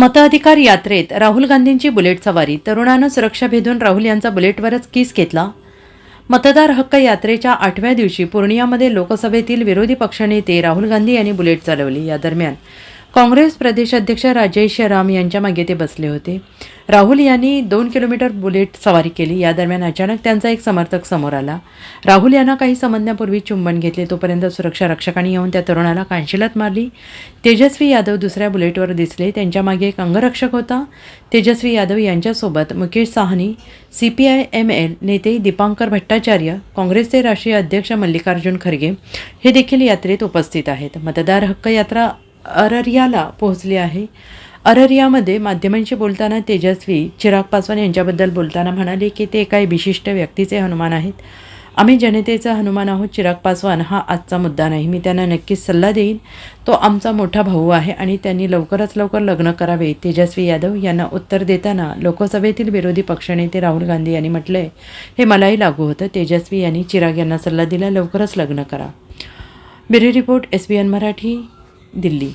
मताधिकार यात्रेत राहुल गांधींची बुलेट सवारी. तरुणानं सुरक्षा भेदून राहुल यांचा बुलेटवरच किस घेतला. मतदार हक्क यात्रेच्या आठव्या दिवशी पूर्णियामध्ये लोकसभेतील विरोधी पक्षनेते राहुल गांधी यांनी बुलेट चालवली. या दरम्यान काँग्रेस प्रदेशाध्यक्ष राजेश राम यांच्या मागे ते बसले होते. राहुल यांनी दोन किलोमीटर बुलेट सवारी केली. या दरम्यान अचानक त्यांचा एक समर्थक समोर आला. राहुल यांना काही समजण्यापूर्वी चुंबन घेतले. तोपर्यंत सुरक्षा रक्षकांनी येऊन त्या तरुणाला कांशिलात मारली. तेजस्वी यादव दुसऱ्या बुलेटवर दिसले. त्यांच्या मागे एक अंगरक्षक होता. तेजस्वी यादव यांच्यासोबत Mukesh Sahani C P I M L नेते दीपांकर भट्टाचार्य काँग्रेसचे राष्ट्रीय अध्यक्ष मल्लिकार्जुन खरगे हे देखील यात्रेत उपस्थित आहेत. मतदार हक्क यात्रा अररियाला पोहोचली आहे. अररियामध्ये माध्यमांशी बोलताना तेजस्वी चिराग पासवान यांच्याबद्दल बोलताना म्हणाले की ते काही विशिष्ट व्यक्तीचे हनुमान आहेत. आम्ही जनतेचा हनुमान आहोत. चिराग पासवान हा आजचा मुद्दा नाही. मी त्यांना नक्कीच सल्ला देईन. तो आमचा मोठा भाऊ आहे आणि त्यांनी लवकरच लवकर लग्न करावे तेजस्वी यादव यांना उत्तर देताना लोकसभेतील विरोधी पक्षनेते राहुल गांधी यांनी म्हटलंय हे मलाही लागू होतं. तेजस्वी यांनी चिराग यांना सल्ला दिला. लवकरच लग्न करा. Bureau report S B N Marathi. Delhi.